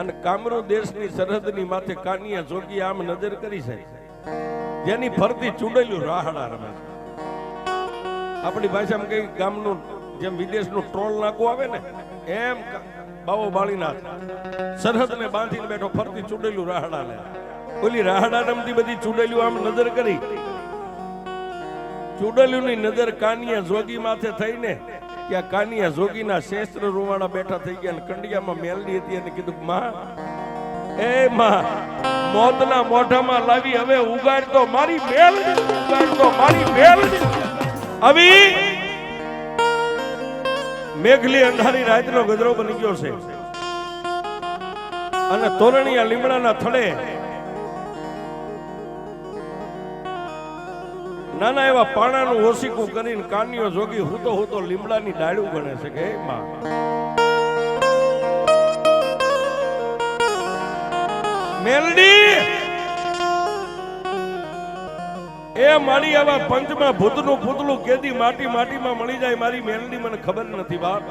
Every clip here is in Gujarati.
અને કામરૂ દેશની સરહદની માથે કાનિયા જોગી આમ નજર કરી છે. જેની ફરતી ચૂડેલું રાહડા રમે. આપણી ભાષામાં કઈ ગામનું જેમ વિદેશનું ટ્રોલ નાખવું આવે ને, એમ બાવો બાળીનાથ. સરહદને બાંધીને બેઠો ફરતી ચૂડેલું રાહડા લે. ઓલી રાહડા રમતી બધી ચૂડેલું આમ નજર કરી. ચૂડેલુંની નજર કાનિયા જોગી માથે થઈને ત્યાં કાનિયા જોગીના શેસ્ત્ર રૂવાણા બેઠા થઈ ગયા અને કંડિયામાં મેલડી હતી અને કીધું, માં, એ માં, મોતના મોઢામાં લાવી, હવે ઉગાડ તો મારી મેલડી ઉગાડ તો મારી મેલડી આવી મેઘલી અંધારી રાતનો ગજરો બની ગયો છે. અને તોરણીયા લીમડાના થડે નાના એવા પાણાનું ઓસીકું કરીને કાનિયો જોગી હૂતો હૂતો લીમડાની ડાળું ગણે છે કે માં. મેલડી! એ મારી આવા પંચમાં ભૂતનું પૂતલું કેદી માટી માટીમાં મળી જાય, મારી મેલડી, મને ખબર નથી, બાપ.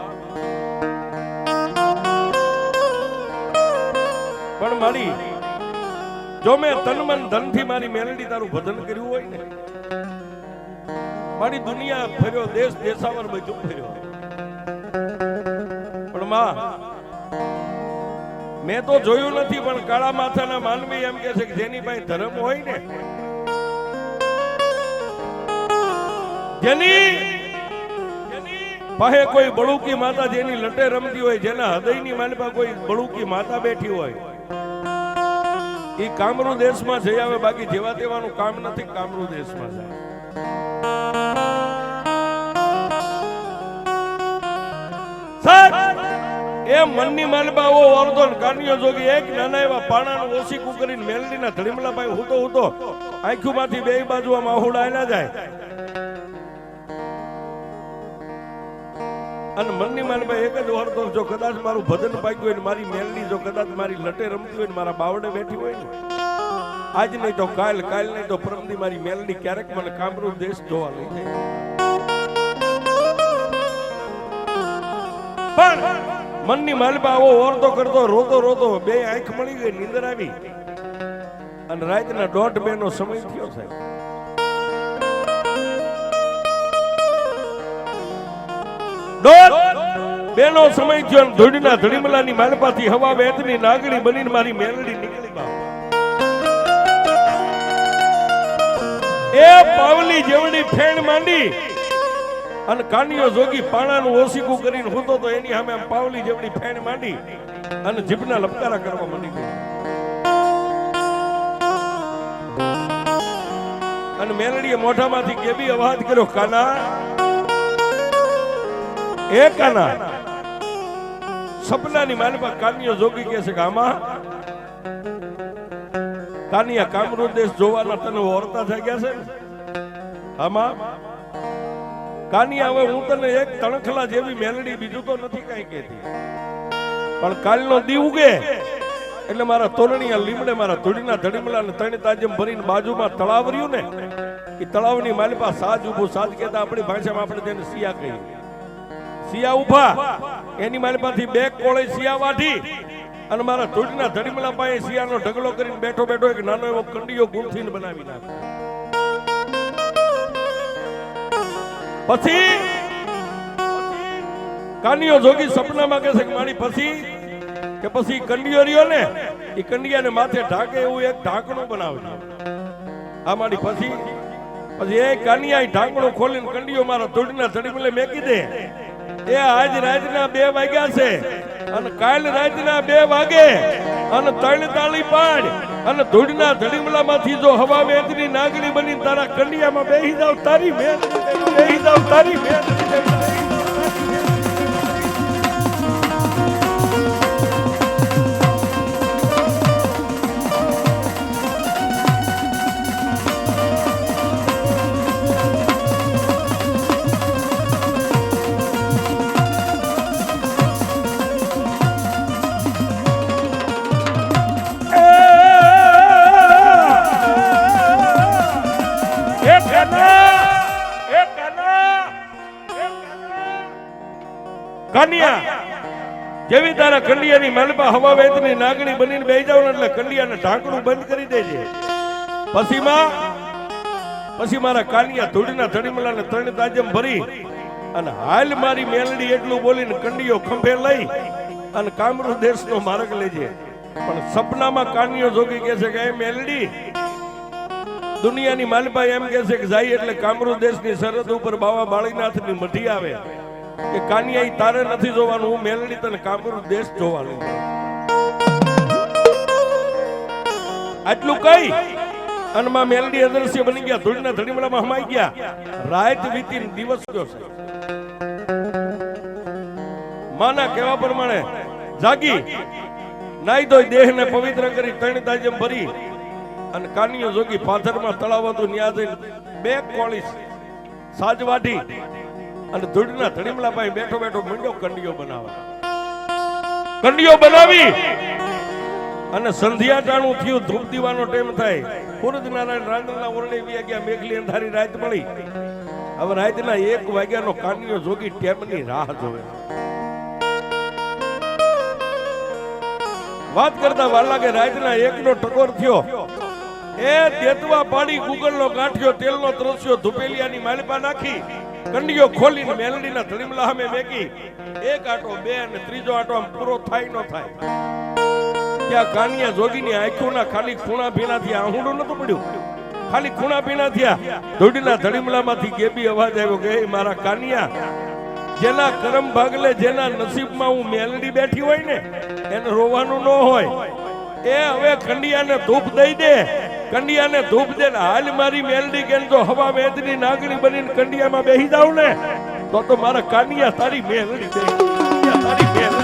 પણ મારી, જો મેં તન મન ધનથી મારી મેલડી તારું ભજન કર્યું હોય ને મારી દુનિયા ફર્યો, દેશ દેશાવર બધું ફર્યો. પણ માં, મેં તો જોયું નથી, પણ કાળા માથાના માનવી એમ કે છે કે જેની પાસે ધર્મ હોય ને, જેની પાસે કોઈ બળુકી માતા જેની લટે રમતી હોય, જેના હૃદયની માલપા કોઈ બળુકી માતા બેઠી હોય એ કામરૂ દેશમાં જઈ આવે, બાકી જેવા તેવાનું કામ નથી, કામરૂ દેશમાં જાય. એ મનની માલબાઓ વર્ધન કાનિયો જોગી એક નાના એવા પાણાનું ઓછી કુકરીને મેલડીના ધડીમલાભાઈ હુતો હુતો આંખોમાંથી બે બાજુ આમ આહુડા આયલા જાય. અને મનની માલબાઈ એક જ વર્ધન જો કદાચ મારું ભજન પાક્યું હોય ને મારી મેલડી જો કદાચ મારી લટે રમતી હોય ને મારા બાવડે બેઠી હોય ને. આજ નહીં તો કાલ કાલ નહીં તો પરમદી મારી મેલડી ક્યારેક મને કામરૂ દેશ જોવા લઈ જાય. પણ મનની માલપા આવો ઓરતો કરતો રોતો રોતો બે આંખ મળી ગઈ, નીંદર આવી. અને રાતના દોઢ બે નો સમય થયો સાહેબ. બેનો સમય થયો અને ધૂળના ધડીમલાની માલપાથી હવા વેતની નાગણી બનીને મારી મેલડી નીકળી બાપ એ પાવલી જેવડી ફેણ માંડી અને કાનિયો જોગી પાણાનું ઓસીકું કરીને હોતો તો એની સામે આમ પાવલી જેવડી ફેણ માંડી અને જીભના લપકારા કરવા માંડી ગઈ અને મેલડીએ મોઢામાંથી કેવી અવાજ કર્યો, કાના, એ કાના, સપનાની માલપા કાનિયો જોગી કહે છે કે, આમાં કાનિયા કામરૂ દેશ જોવાના તને ઓરતા થઈ ગયા છે આમાં કાનિયા હવે હું તને એક તણખલા જેવી મેલડી બીજું તો નથી કઈ કહેતી. પણ કાલનો દી ઉગે, એટલે મારા તોરણીયા લીમડે મારા ધૂળીના ધડીમલા ને ત્રણ તાજમ ભરીને બાજુમાં તળાવ રહ્યું ને એ તળાવની માલિપા સાજ ઉભું સાજ કહેતા આપણી ભાષામાં આપણે તેને સિયા કહીએ. સિયા ઊભા એની માલપાથી બે કોળે સિયા વાઢી અને મારા ધૂળીના ધડીમલા પાસે સિયાનો ઢગલો કરીને બેઠો બેઠો એક નાનો એવો કંડિયો ગુંથીને બનાવી નાખ્યો પછી કાનિયો જોગી સપનામાં કહે છે કે મારી પછી, કે પછી કંડિયો રહ્યો ને, એ કંડિયાને માથે ઢાકે એવું એક ઢાંકણું બનાવજો આ મારી પછી પછી એ કાનિયા ઢાંકણું ખોલીને કંડિયો મારા ધૂળના ધડીમલે મેકી દે. એ આજ રાતના બે વાગ્યા છે, અને કાલ રાતના બે વાગે, અને ત્રણ તાળી પાડ અને ધૂળના ધડીમલામાંથી જો હવા વેદની નાગણી બની તારા કંડિયામાં બેહી જાવ, તારી મેં બેહી જાવ, તારી મેલ જેવી તારા કંડિયાની માલપા હવા વેતની નાગણી બનીને બે જાવ એટલે કંડિયાને ઢાંકણું બંધ કરી દેજે. પછી માં, પછી મારા કાનિયા ધૂળના ધડીમલાને ત્રણ તાજમ ભરી અને હાલ મારી મેલડી એટલું બોલીને કંડિયો ખંભે લઈ અને કામરૂ દેશનો માર્ગ લેજે. પણ સપનામાં કાનિયો જોગી કહે છે કે, એ મેલડી, દુનિયાની માલપા એમ કહે છે કે, જાય એટલે કામરૂ દેશની સરહદ ઉપર બાવા બાળીનાથની મઢી આવે. કે કાનિયા તારે નથી જોવાનું, હું મેલડી તને કામરૂ દેશ જોવાનું આટલું કઈ અને મેલડી અદ્રશ્ય બની ગયા, ધૂળના ધડીમડામાં હમાઈ ગયા. રાત વીતી દિવસ ગયો છે. માના કહેવા પ્રમાણે, જાગી નાઈ ધોઈ દેહને પવિત્ર કરી ત્રણ તાજે ભરી, અને કાનિયો જોગી પાથરમાં તળાવ હતું ન્યા જઈને બે કોળી સાજ વાઢી અને ધૂળના ધડીમલાભાઈ બેઠો બેઠો મંડ્યો કંડિયો બનાવવા કંડિયો બનાવી અને સંધ્યા ટાણું થયું, ધૂપ દીવાનો ટાઈમ થાય. સૂરજ નારાયણ રાંદલના ઓરડે વી ગયા, મેઘલી અંધારી રાત મળી. હવે રાતના એક વાગ્યાનો કાનિયો જોગી ટેમની રાહ જોવે. વાત કરતા વાર લાગે રાતના એકનો ટકોર થયો. એ દેતવા પાડી, ગુગલનો ગાંઠિયો, તેલનો ત્રસ્યો ધુપેલિયાની માલિપા નાખી. કંડિયો ખોલીને મેલડીના ધડીમલા સામે મેકી એક આટો, બે અને ત્રીજો આટો આમ પૂરો થાય ન થાય. ત્યાં કાનિયા જોગીની આંખોના ખાલી ખૂણા ભીનાથી આહુડું નતું પડ્યું. ખાલી ખૂણા ભીના થયા. ધોડીના ધડીમલામાંથી ગેબી અવાજ આવ્યો કે મારા કાનિયા, જેના કરમ ભાગલે જેના નસીબમાં હું મેલડી બેઠી હોય ને, એને રોવાનું ન હોય. એ હવે ખંડિયાને ધૂપ દઈ દે. કંડિયાને ધૂપ દે ને હાલ મારી મેલડી કે જો હવા વેદની નાગણી બનીને કંડિયામાં બેહી જાવ ને, તો તો મારા કાનિયા તારી મેલડી તારી મેલડી.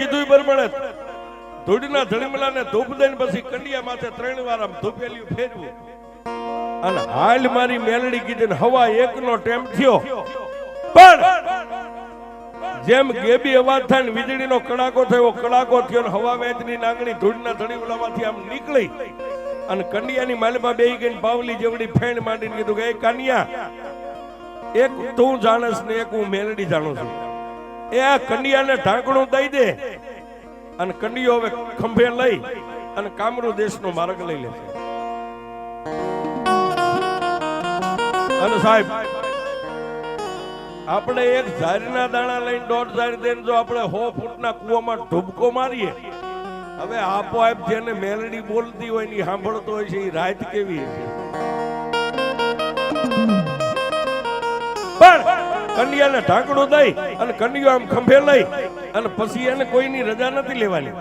કીધું પ્રમાણે ધૂળના ધડીમલાને ધૂપ દઈને પછી કંડિયા માથે ત્રણ વાર આમ ધૂપેલિયું ફેરવું. અને હાલ મારી મેલડી કીધી હવા હવા એકનો ટેમ થયો. પણ જેમ ગેબી અવાજ થાય ને વીજળીનો કડાકો થયો કડાકો થયો ને હવા વેચની નાંગણી ધૂળના ધડીમલામાંથી આમ નીકળી. અને કંડિયાની માલમાં બે ગઈ ને પાવલી જેવડી ફેણ માંડીને કીધું કે, એ કાનિયા, એક તું જાણસ ને એક હું મેલડી જાણું છું. એ આ કંડિયાને ઢાંકણું દઈ દે. અને કંડિયો હવે ખંભે લઈ અને કામરૂ દેશનો માર્ગ લઈ લે અને સાહેબ, આપણે એક ઝારીના દાણા લઈને દોઢ ઝારી દઈને જો આપણે હો ફૂટના કૂવામાં ઢૂબકો મારીએ. હવે આપોઆપ જેને મેલડી બોલતી હોય ને સાંભળતો હોય છે એ રાત કેવી છે પણ કંડિયાને ઢાંકણું દઈ અને કંડિયો આમ ખંભે લઈ અને પછી એને કોઈની રજા નથી લેવાની.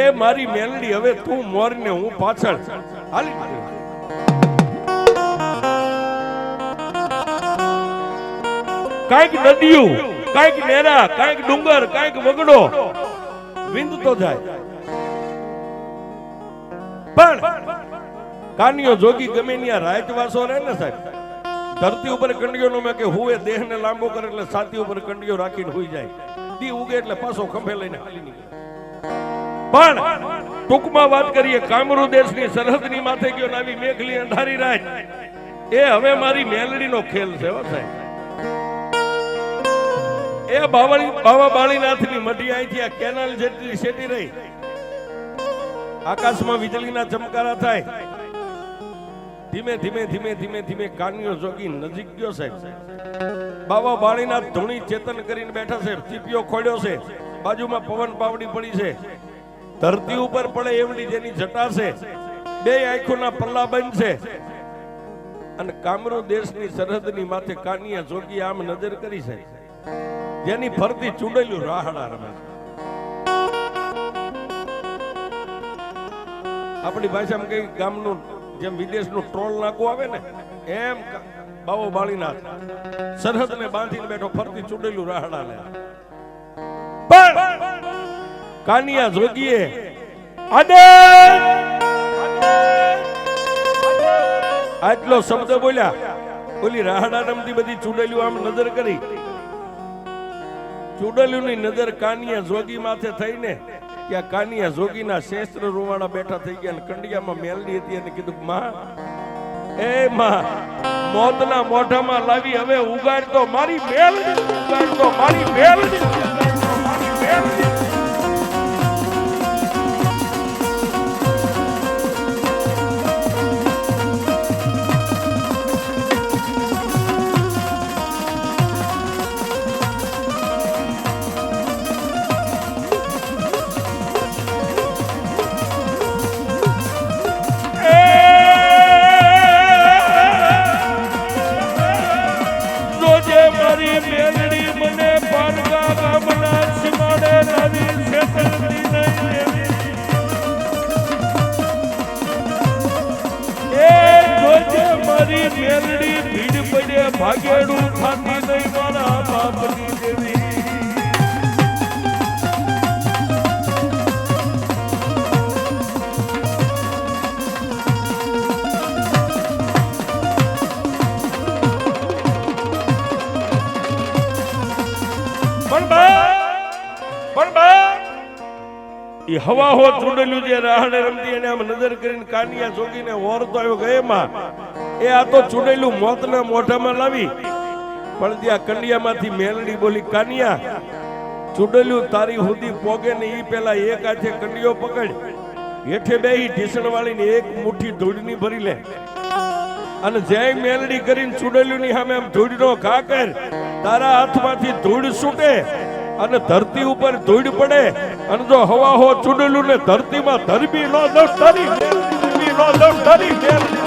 એ મારી મેલડી, હવે તું મોરને હું પાછળ. હાલી. કાંઈક નદીયું, કાંઈક નેરા, કાંઈક ડુંગર, કાંઈક વગડો. વિંદતો જાય. પણ કાનિયો જોગી ગમે ત્યાં રાતવાસો રહે ને સાહેબ? ધરતી ઉપર કંડિયો નો કે હુએ દેહને લાંબો કરે એટલે સાતી ઉપર કંડિયો રાખીને હુઈ જાય. દી ઉગે એટલે પાછો ખંભે લઈને હાલી નીકળે. પણ ટૂંકમાં વાત કરીએ, કામરૂ દેશની સરહદની માથે ગયો ને મેઘલી અંધારી રાત. એ હવે મારી મેલડીનો ખેલ છે હો સાહેબ. એ બાવળી, બાવા બાળીનાથની મઢી અહીંથી આ કેનાલ જેટલી શેટી રહી, આકાશમાં વીજળીના ચમકારા થાય ધીમે ધીમે ધીમે ધીમે ધીમે કાનિયો જોગી નજીક ગયો સાહેબ બાવા બાળીના ધૂણી ચેતન કરીને બેઠા છે. ચીપિયો ખોડ્યો છે. બાજુમાં પવન પાવડી પડી છે. ધરતી ઉપર પડે એવડી જેની જટા છે. બે આંખોના પલ્લા બંધ છે. અને કામરો દેશની સરહદની માથે કાનિયા જોગી આમ નજર કરી છે. જેની ફરતી ચૂંડેલું રાહડા રમે છે. આપણી ભાષામાં કઈ ગામનું જેમ વિદેશનું ટ્રોલ નાકું આવે ને, એમ બાવો બાળીનાથ. સરહદને બાંધીને બેઠો, ફરતી ચૂંટેલું રાહડાને. પણ કાનિયા જોગીએ આટલો શબ્દ બોલ્યા, ઓલી રાહડા રમતી બધી ચૂડેલીઓ આમ નજર કરી. ચૂડેલીઓની નજર કાનિયા જોગી માથે થઈને ત્યાં કાનિયા જોગીના શેસ્ત્ર રૂવાણા બેઠા થઈ ગયા અને કંડિયામાં મેલડી હતી અને કીધું, માં, એ માં, મોતના મોઢામાં લાવી હવે ઉગાડતો મારી મેલડી ઉગાડતો મારી મેલડી મારી મેલડી ભાગેડું થાતી નહીં ઈ હવા હો ત્રુડેલું જે રાહડે રમતી, એને આમ નજર કરીને કાનિયા જોગીને ઓરતો આવ્યો ગયેમાં એ આ તો ચૂંડેલું મોતના મોઢામાં લાવી. પણ ત્યાં કંડિયામાંથી મેલડી બોલી, કાનિયા ચૂંડેલું તારી હુદી પોગે ને એ પેલા એક હાથે કંડિયો પકડ. હેઠે બે ઢીસણ વાળીને એક મુઠ્ઠી ધૂળની ભરી લે. અને જય મેલડી કરીને ચૂડેલું ની સામે આમ ધૂળનો ઘા કર, તારા હાથમાંથી ધૂળ છૂટે અને ધરતી ઉપર ધૂળ પડે. અને જો હવા હો ચૂડેલું ને ધરતીમાં ધરબી નો દસ તારી ધરબી નો દસ તારી. મેલડી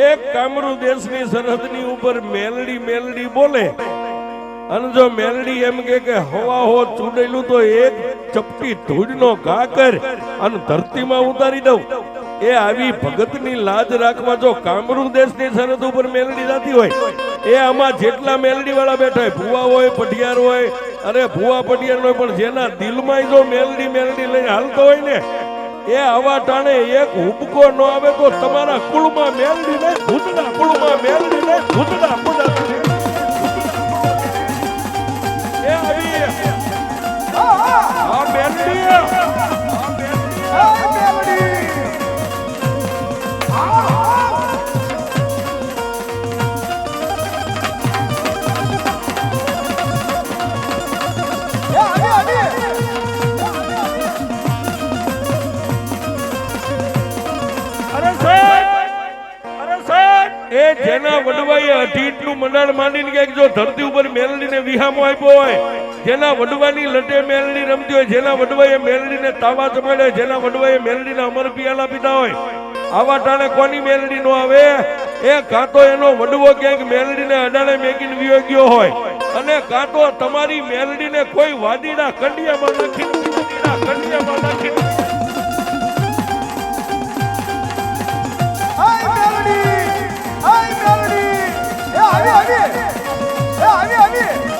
એક કામરૂ દેશની સરહદની ઉપર મેલડી મેલડી બોલે. અને જો મેલડી એમ કે હવા હો ચૂડેલું તો એક ચપટી ધૂળનો ઘા કર અને ધરતીમાં ઉતારી દઉં. એ આવી ભગતની લાજ રાખવા જો કામરૂ દેશની સરહદ ઉપર મેલડી જાતી હોય, એ આમાં જેટલા મેલડી વાળા બેઠા હોય, ભુવા હોય, પઢિયાર હોય, અરે ભુવા પઢિયાર હોય, પણ જેના દિલમાં જો મેલડી મેલડી લઈને હાલતો હોય ને એ આવા ટાણે એક હુબકો ન આવે તો તમારા કુળમાં મેલડી ને ભૂતના કુળમાં મેલડી ને ભૂતના કુળમાં એ આવી મંડાણ માંડીને કે જો ધરતી ઉપર મેલડીને વિહામો આપ્યો હોય જેના વડવાની લટે મેલડી રમતી હોય જેના વડવાએ મેલડીને તાવા જમાડ્યા હોય, જેના વડવાએ મેલડીના અમર પિયાલા પીધા હોય આવા ટાણે કોની મેલડી નો આવે? એ કાં તો એનો વડવો ક્યાંક મેલડીને અડાણે મેકીને વિયો ગયો હોય અને કાં તો તમારી મેલડીને કોઈ વાદીના કંડિયામાં નાખીને વાદીના કંડિયામાં નાખીને એ મારી ઉતરા બોલની મેલડી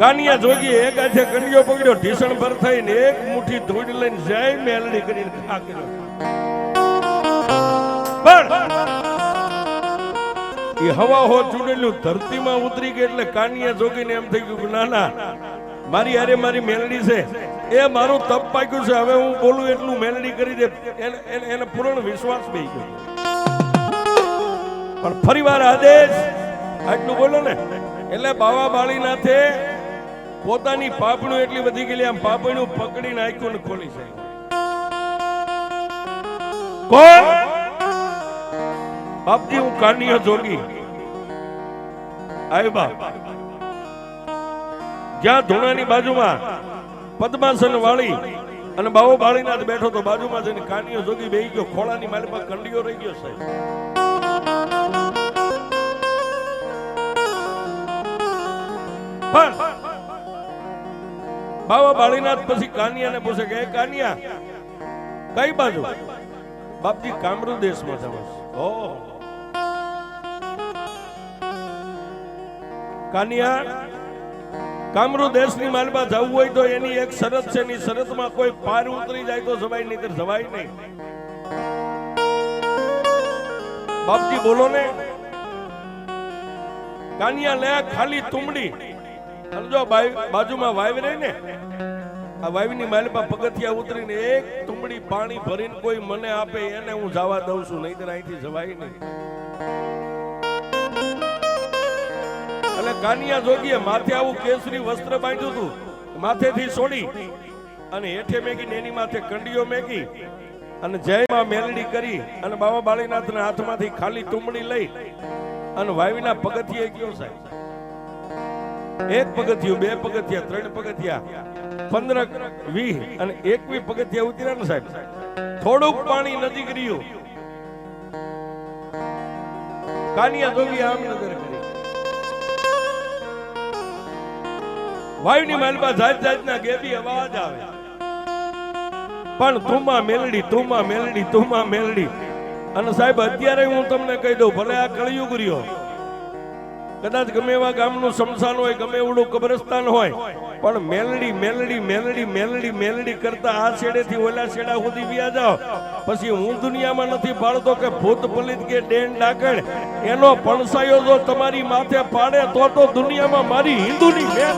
કાનિયા જોગી એક હાથે કંડિયો પકડ્યો, ઢીસણ ભર થઈને એક મુઠ્ઠી ધૂળ લઈને જય મેલડી કરીને ખા કર્યો. પણ એ હવા હો ચૂડેલું ધરતીમાં ઉતરી ગઈ એટલે કાનિયા જોગીને એમ થઈ ગયું ના ના, મારી હારે મારી મેલડી છે. એ મારું તપ પાક્યું છે, હવે હું બોલું એટલું મેલડી કરી દે. એને પૂર્ણ વિશ્વાસ બી ગયો. પણ ફરીવાર આદેશ, આટલું બોલો ને, એટલે બાવા બાળીનાથે પોતાની પાપણું એટલી વધી ગયેલી આમ પાપણું પકડી નાખ્યું ને ખોલી છે કોણ? બાપજી હું કાનિયો જોગી. બાપ જ્યાં ધૂણાની બાજુમાં પદ્માસન વાળી અને બાવો બાળીનાથ બેઠો તો બાજુમાં જઈને કાનિયો જોગી બેહી ગયો. ખોળાની મારી કંડીઓ રહી ગયો સાહેબ. પણ બાવા બાળીનાથ પછી કાનિયાને પૂછે કે કાનિયા, કઈ બાજુ? બાપજી, કામરૂ દેશમાં જવું ઓહો. કાનિયા, કામરૂ દેશની માલમાં જવું હોય તો એની એક શરત છે, એની શરતમાં કોઈ પાર ઉતરી જાય તો જવાય નહીં જવાય નહીં. બાપજી, બોલો ને. કાનિયા, લે ખાલી તુમડી અને જો બાજુમાં વાઈવ રહી ને? આ વાવની માલમાં પગથિયા ઉતરીને એક તુમડી પાણી ભરીને કોઈ મને આપે, એને હું જવા દઉં છું નહીં અહીંથી જવાય નહીં એટલે કાનિયા જોગીએ માથે આવું કેસરી વસ્ત્ર બાંધ્યું હતું માથેથી છોડી અને હેઠે મેગી એની માથે કંડીઓ મેગી અને જયમાં મેલડી કરી અને બાબા બાળીનાથના હાથમાંથી ખાલી તુમડી લઈ અને વાવીના પગથિયે ગયો સાહેબ. એક પગથિયું, બે પગથિયા, ત્રણ પગથિયા, પંદર, વીસ અને એકવી પગથિયા ઉતર્યા ને સાહેબ. થોડુંક પાણી નજીક રહ્યું. કાનિયા જોગી આમ નજર વાયુની મહેલમાં જાત જાતના ગેબી અવાજ આવે. પણ તુમા મેલડી તુમા મેલડી તુમા મેલડી. અને સાહેબ, અત્યારે હું તમને કહી દઉં, ભલે આ કળિયુગ રહ્યો કદાચ ગમે એવા ગામનું શમશાન હોય, ગમે એવડું કબ્રસ્તાન હોય, પણ મેલડી મેલડી મેલડી મેલડી મેલડી કરતા આ છેડેથી ઓલા છેડા સુધી વ્યા જાઓ. પછી હું દુનિયામાં નથી પાડતો કે ભૂત, પલિત કે ડેન, ડાકણ. એનો પણસાયો જો તમારી માથે પાડે તો તો દુનિયામાં મારી હિન્દુની મેલ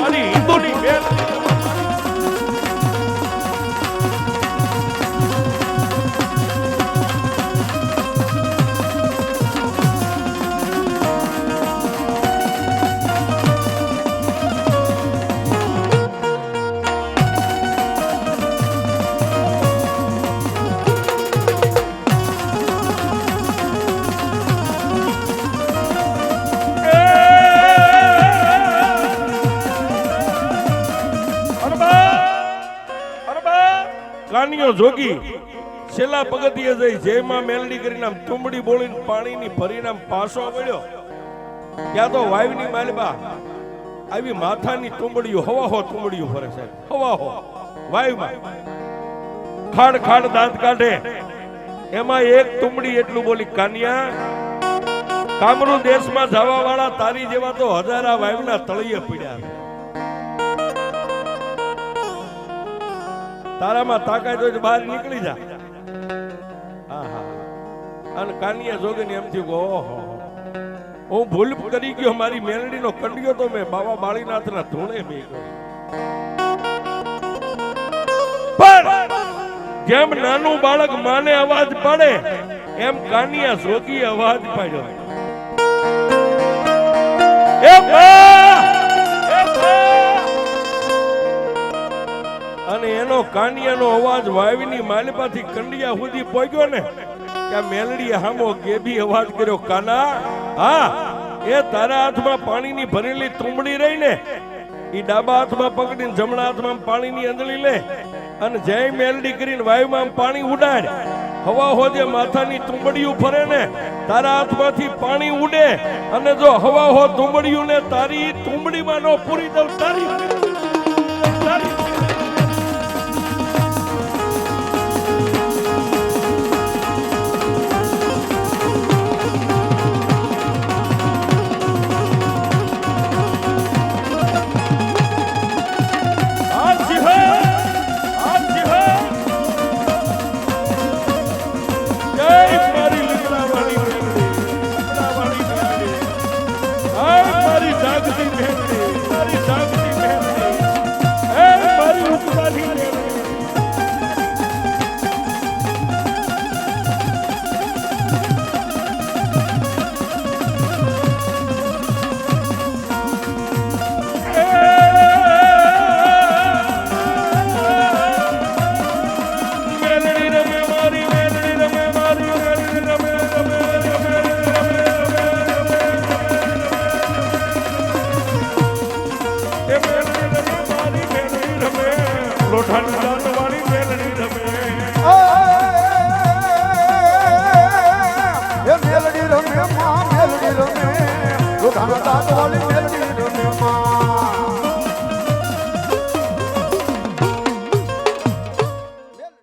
મારી હિન્દુની મેલ કાનિયો જોગી. છેલ્લા પગથિયે જઈ જેમાં મેલડી કરીને આમ તુંબડી બોળીને પાણીની ભરીને આમ પાછો વળ્યો. ત્યાં તો વાયુની માલબા આવી માથાની તુંબડીઓ હવા હો તુંબડીઓ ફરે સાહેબ હવા હો વાયુમાં ખાડ ખાડ દાંત કાઢે. એમાં એક તુંબડી એટલું બોલી, કાનિયા કામરૂ દેશમાં જવા વાળા તારી જેવા તો હજારા વાયુના તળિયે પડ્યા. તારામાં તાકાત તો બહાર નીકળી જા. અને કાનિયા જોગીને એમ થયું ઓહો, હું. ભૂલ કરી ગયો, મારી મેલડીનો કંડિયો તો મેં બાબા બાળીનાથના ધૂણે પણ જેમ નાનું બાળક માને અવાજ પાડે, એમ કાનિયા જોગી અવાજ પાડ્યો! એ અને એનો કાનિયાનો અવાજ વાવીની માલિપાથી કંડિયા સુધી પહોંચ્યો ને ત્યાં મેલડી હામો ગેબી અવાજ કર્યો, કાના, હા, એ તારા હાથમાં પાણીની ભરેલી તુંબડી રહી ને એ ડાબા હાથમાં પકડીને જમણા હાથમાં પાણીની અંદળી લે અને જય મેલડી કરીને વાયુમાં પાણી ઉડાડ, હવા હોજે માથાની તુંબડીયું ફરે ને, તારા હાથમાંથી પાણી ઉડે અને જો હવા હો તુંબડીયું ને તારી તુંબડીમાં નો પૂરી દઉં તારી તારી.